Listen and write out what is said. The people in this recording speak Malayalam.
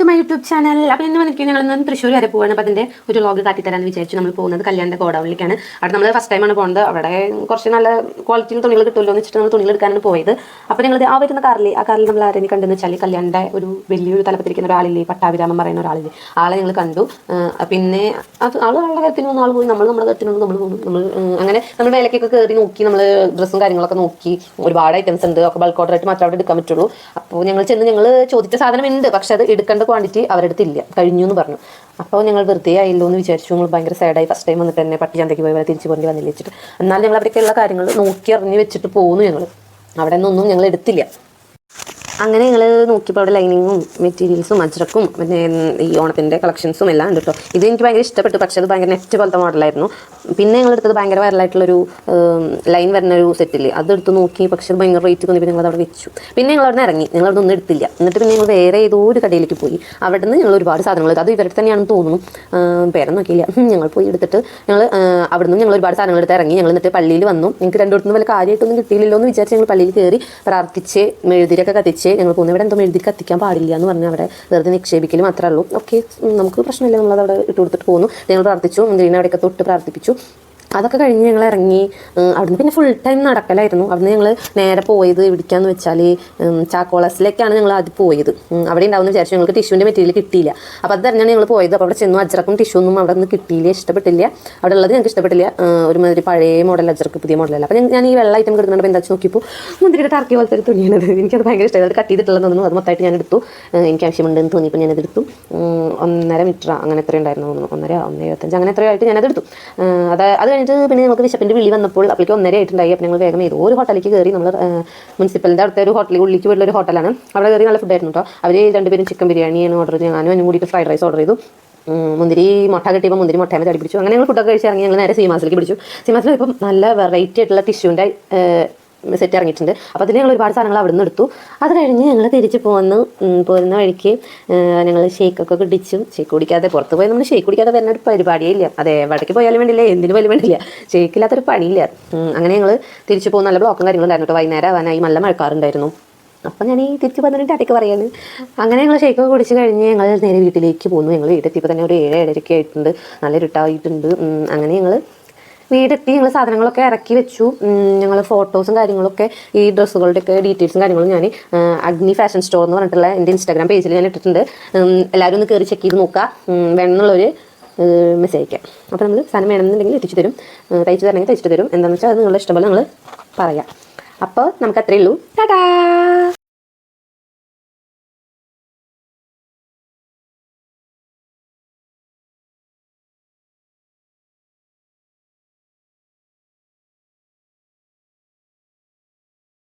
ടു മൈ യൂട്യൂബ് ചാനൽ അപ്പോൾ ഇന്ന് വന്നിട്ട് ഞങ്ങൾ ഇന്ന് തൃശ്ശൂർ വരെ പോവാണ്. അപ്പോൾ അതിന്റെ ഒരു ലോഗ് കാട്ടിത്തരാമെന്ന് വിചാരിച്ചു നമ്മൾ പോകുന്നത് കല്യാണിന്റെ ഗോഡൗണിലേക്കാണ്. അവിടെ നമ്മൾ ഫസ്റ്റ് ടൈമാണ് പോകുന്നത് അവിടെ കുറച്ച് നല്ല ക്വാളിറ്റിയിൽ തുണികൾ കിട്ടുമല്ലോ എന്ന് വെച്ചിട്ട് നമ്മൾ തുണികൾ എടുക്കാനാണ് പോയത്. അപ്പോൾ ഞങ്ങൾ ആ വരുന്ന കാറിൽ ആ കാറിൽ നമ്മൾ ആരെയും കണ്ടെന്ന് വെച്ചാൽ കല്യാണിന്റെ ഒരു വലിയൊരു തലപ്പത്തിരിക്കുന്ന ഒരാളില്ലേ പട്ടാഭിരാമം പറയുന്ന ഒരാളില്ലേ ആളെ ഞങ്ങൾ കണ്ടു. പിന്നെ അത് ആൾ ആളുടെ കാര്യത്തിന് വന്ന ആൾ പോയി നമ്മൾ നമ്മുടെ കാര്യത്തിന് വന്ന് നമ്മൾ പോകും. നമ്മൾ അങ്ങനെ നമ്മൾ വിലക്കൊക്കെ കയറി നോക്കി നമ്മൾ ഡ്രസ്സും കാര്യങ്ങളൊക്കെ നോക്കി. ഒരുപാട് ഐറ്റംസ് ഉണ്ട്. ഒക്കെ ബൾക്ക് ഓർഡർ ആയിട്ട് മാത്രമേ അവിടെ എടുക്കാൻ പറ്റുള്ളൂ. അപ്പോൾ ഞങ്ങൾ ചെന്ന് ഞങ്ങൾ ചോദിച്ച സാധനം ഉണ്ട്. പക്ഷെ അത് എടുക്കേണ്ട ക്വാണ്ടിറ്റി അവരെടുത്തില്ല കഴിഞ്ഞു എന്ന് പറഞ്ഞു. അപ്പോൾ ഞങ്ങൾ വെറുതെ ആയില്ലോ എന്ന് വിചാരിച്ചു. ഞങ്ങൾ ഭയങ്കര സാഡായി ഫസ്റ്റ് ടൈം വന്നിട്ട് തന്നെ പട്ടി ചന്തയ്ക്ക് പോയി വരെ തിരിച്ചു പോകേണ്ടി വന്നില്ല വെച്ചിട്ട്. എന്നാലും ഞങ്ങൾ അവരൊക്കെയുള്ള കാര്യങ്ങൾ നോക്കി അറിഞ്ഞ് വെച്ചിട്ട് പോകുന്നു ഞങ്ങൾ. അവിടെ നിന്നൊന്നും ഞങ്ങൾ എടുത്തില്ല. അങ്ങനെ ഞങ്ങൾ നോക്കിയപ്പോൾ അവിടെ ലൈനിങ്ങും മെറ്റീരിയൽസും അജ്രക്കും പിന്നെ ഈ ഓണത്തിന്റെ കളക്ഷൻസും എല്ലാം ഉണ്ട് കേട്ടോ ഇത് എനിക്ക് ഭയങ്കര ഇഷ്ടപ്പെട്ടു പക്ഷേ അത് ഭയങ്കര നെറ്റ് പോലത്തെ മോഡലായിരുന്നു പിന്നെ ഞങ്ങൾ എടുത്തത് ഭയങ്കര വൈറലായിട്ടുള്ളൊരു ലൈൻ വരുന്ന ഒരു സെറ്റിൽ അതെടുത്ത് നോക്കി പക്ഷേ ഭയങ്കര റേറ്റ് തോന്നി ഞങ്ങൾ അവിടെ വെച്ചു. പിന്നെ ഞങ്ങൾ അവിടെ ഇറങ്ങി. ഞങ്ങൾ അവിടെ ഒന്നും എടുത്തില്ല. എന്നിട്ട് പിന്നെ ഞങ്ങൾ വേറെ ഏതോ ഒരു കടയിലേക്ക് പോയി. അവിടെ നിന്ന് ഞങ്ങൾ ഒരുപാട് സാധനങ്ങൾ അത് ഇവരുടെ തന്നെയാണെന്ന് തോന്നുന്നു. പേരെ നോക്കിയില്ല. ഞങ്ങൾ പോയി എടുത്തിട്ട് ഞങ്ങൾ അവിടെ നിന്ന് ഞങ്ങൾ ഒരുപാട് സാധനങ്ങൾ എടുത്ത് ഇറങ്ങി. ഞങ്ങൾ എന്നിട്ട് പള്ളിയിൽ വന്നു. ഞങ്ങൾക്ക് രണ്ടിടത്തുനിന്ന് വല്ല കാര്യമായിട്ടൊന്നും കിട്ടിയില്ലല്ലോ എന്ന് വിചാരിച്ച് ഞങ്ങൾ പള്ളിയിൽ കയറി പ്രാർത്ഥിച്ച് മെഴുതിരൊക്കെ കത്തിച്ച് ഞങ്ങൾ പോകുന്ന ഇവിടെ എന്തോ എഴുതി കത്തിക്കാൻ പാടില്ല എന്ന് പറഞ്ഞാൽ അവിടെ വെറുതെ നിക്ഷേപിക്കൽ മാത്രമേ ഉള്ളൂ. ഓക്കെ നമുക്ക് പ്രശ്നമില്ല. നമ്മളത് അവിടെ ഇട്ട് കൊടുത്തിട്ട് പോകുന്നു. ഞങ്ങൾ പ്രാർത്ഥിച്ചു. മുന്തിരിനെ അവിടെയൊക്കെ തൊട്ട് പ്രാർത്ഥിപ്പിച്ചു. അതൊക്കെ കഴിഞ്ഞ് ഞങ്ങൾ ഇറങ്ങി അവിടുന്ന് പിന്നെ ഫുൾ ടൈം നടക്കലായിരുന്നു. അവിടുന്ന് ഞങ്ങൾ നേരെ പോയത് ഇടിക്കാന്ന് വെച്ചാൽ ചാക്കോളസിലേക്കാണ് ഞങ്ങൾ ആദ്യം പോയത്. അവിടെ ഉണ്ടാവുന്ന വിചാരിച്ചു. ഞങ്ങൾക്ക് ടിഷ്യൂവിന്റെ മെറ്റീരിയൽ കിട്ടിയില്ല. അപ്പോൾ അത് തന്നെയാണ് ഞങ്ങൾ പോയത്. അപ്പോൾ അവിടെ ചെന്നു അജ്രക്കും ടിഷ്യൂ ഒന്നും അവിടെ നിന്ന് കിട്ടിയില്ല ഇഷ്ടപ്പെട്ടില്ല. അവിടെ ഉള്ളത് ഞങ്ങൾക്ക് ഇഷ്ടപ്പെട്ടില്ല. ഒരുമാതിരി പഴയ മോഡൽ അജ്രക്ക് പുതിയ മോഡലല്ല അപ്പോൾ ഞാൻ ഈ വെള്ള ഐറ്റം കിടക്കുന്നുണ്ട് എന്താ നോക്കിയപ്പോൾ മുന്തിരിയുടെ ടർക്കി പോലത്തെ ഒരു തുണിയാണത് എനിക്കത് ഭയങ്കര ഇഷ്ടമായി. അത് കട്ട് ചെയ്തിട്ടുള്ളതെന്ന് അത് മൊത്തമായിട്ട് ഞാൻ എടുത്തു എനിക്ക് ആവശ്യമുണ്ടെന്ന് തോന്നിയപ്പോൾ ഞാനത് എടുത്തു. ഒന്നര മീറ്റർ അങ്ങനെ എത്ര ഉണ്ടായിരുന്നു തോന്നുന്നു. ഒന്നര ഒന്നര എഴുപത്തഞ്ച് അങ്ങനെ എത്രയായിട്ട് ഞാനത് എടുത്തു അത് അത് കഴിഞ്ഞിട്ട് പിന്നെ നമുക്ക് വിശപ്പിന്റെ വിളി വന്നപ്പോൾ അപ്പോഴേക്ക് ഒന്നര ആയിട്ടുണ്ടായി. അപ്പോൾ ഞങ്ങൾ വേഗം ഏതോ ഒരു ഹോട്ടലിലേക്ക് കയറി നമ്മൾ മുനിസിപ്പലിന്റെ അടുത്ത ഒരു ഹോട്ടലിൽ ഉള്ളിലേക്ക് വീട്ടിലൊരു ഹോട്ടലാണ്. അവിടെ കയറി നല്ല ഫുഡായിരുന്നു കേട്ടോ. അവർ രണ്ടുപേരും ചിക്കൻ ബിരിയാണിയാണ് ഓർഡർ ചെയ്തു ഞാനും അതിനും കൂടിയിട്ട് ഫ്രൈഡ് റൈസ് ഓർഡർ ചെയ്തു. മുന്തിരി മുട്ട കിട്ടിയപ്പോൾ മുന്തിരി മുട്ടയെ തടി പിടിച്ചു അങ്ങനെ ഞങ്ങൾ ഫുഡൊക്കെ കഴിച്ച് ഇറങ്ങി ഞങ്ങൾ നേരെ സീമാസിലേക്ക് പിടിച്ചു. സീമാസിൽ നല്ല വെറൈറ്റി ആയിട്ടുള്ള ടിഷ്യൂന്റെ സെറ്റ് ഇറങ്ങിയിട്ടുണ്ട്. അപ്പോൾ അതിൽ ഞങ്ങൾ ഒരുപാട് സാധനങ്ങൾ അവിടെ നിന്ന് എടുത്തു. അത് കഴിഞ്ഞ് ഞങ്ങൾ തിരിച്ച് പോന്ന് ഉം, പോരുന്ന വഴിക്ക് ഞങ്ങൾ ഷേക്കൊക്കെ കുടിച്ചു ഷേക്ക് കുടിക്കാതെ പുറത്ത് പോയി. നമ്മൾ ഷേക്ക് കുടിക്കാതെ വരുന്ന ഒരു പരിപാടിയേ ഇല്ല. അതെ എവിടേക്ക് പോയാലും വേണ്ടില്ല എന്തിനു പോലും വേണ്ടില്ല. ഷേക്കില്ലാത്തൊരു പണിയില്ല. അങ്ങനെ ഞങ്ങൾ തിരിച്ച് പോകുന്ന നല്ല ബ്ലോക്കും കാര്യങ്ങളും ഉണ്ടായിരുന്നു കേട്ടോ വൈകുന്നേരം ആവാനായി നല്ല മഴക്കാറുണ്ടായിരുന്നു. അപ്പം ഞാൻ ഈ തിരിച്ച് വന്നിട്ട് അടയ്ക്ക് പറയാണ്. അങ്ങനെ ഞങ്ങൾ ഷേക്കൊക്കെ കുടിച്ച് കഴിഞ്ഞ് ഞങ്ങൾ നേരെ വീട്ടിലേക്ക് പോന്നു. ഞങ്ങൾ വീട്ടിൽ തന്നെ ഒരു ഏഴ് ഏഴരയ്ക്ക് ആയിട്ടുണ്ട്. നല്ല ഇരുട്ടായിട്ടുണ്ട്. അങ്ങനെ ഞങ്ങൾ വീടെത്തി ഞങ്ങൾ സാധനങ്ങളൊക്കെ ഇറക്കി വെച്ചു. ഞങ്ങൾ ഫോട്ടോസും കാര്യങ്ങളൊക്കെ ഈ ഡ്രസ്സുകളുടെയൊക്കെ ഡീറ്റെയിൽസും കാര്യങ്ങളും ഞാൻ അഗ്നി ഫാഷൻ സ്റ്റോർ എന്ന് പറഞ്ഞിട്ടുള്ള എന്റെ ഇൻസ്റ്റാഗ്രാം പേജിൽ ഞാൻ ഇട്ടിട്ടുണ്ട്. എല്ലാവരും ഒന്ന് കയറി ചെക്ക് ചെയ്ത് നോക്കുക വേണമെന്നുള്ളൊരു മെസ്സേജ് അയക്കാം. അപ്പോൾ നമ്മൾ സാധനം വേണമെന്നുണ്ടെങ്കിൽ എത്തിച്ചു തരും. തയ്ച്ചു തരണമെങ്കിൽ തയ്ച്ചിട്ട് തരും. എന്താണെന്ന് വെച്ചാൽ അത് നിങ്ങളുടെ ഇഷ്ടംപോലെ നിങ്ങൾ പറയാം. അപ്പോൾ നമുക്ക് അത്രയേ ഉള്ളൂ. ടാറ്റാ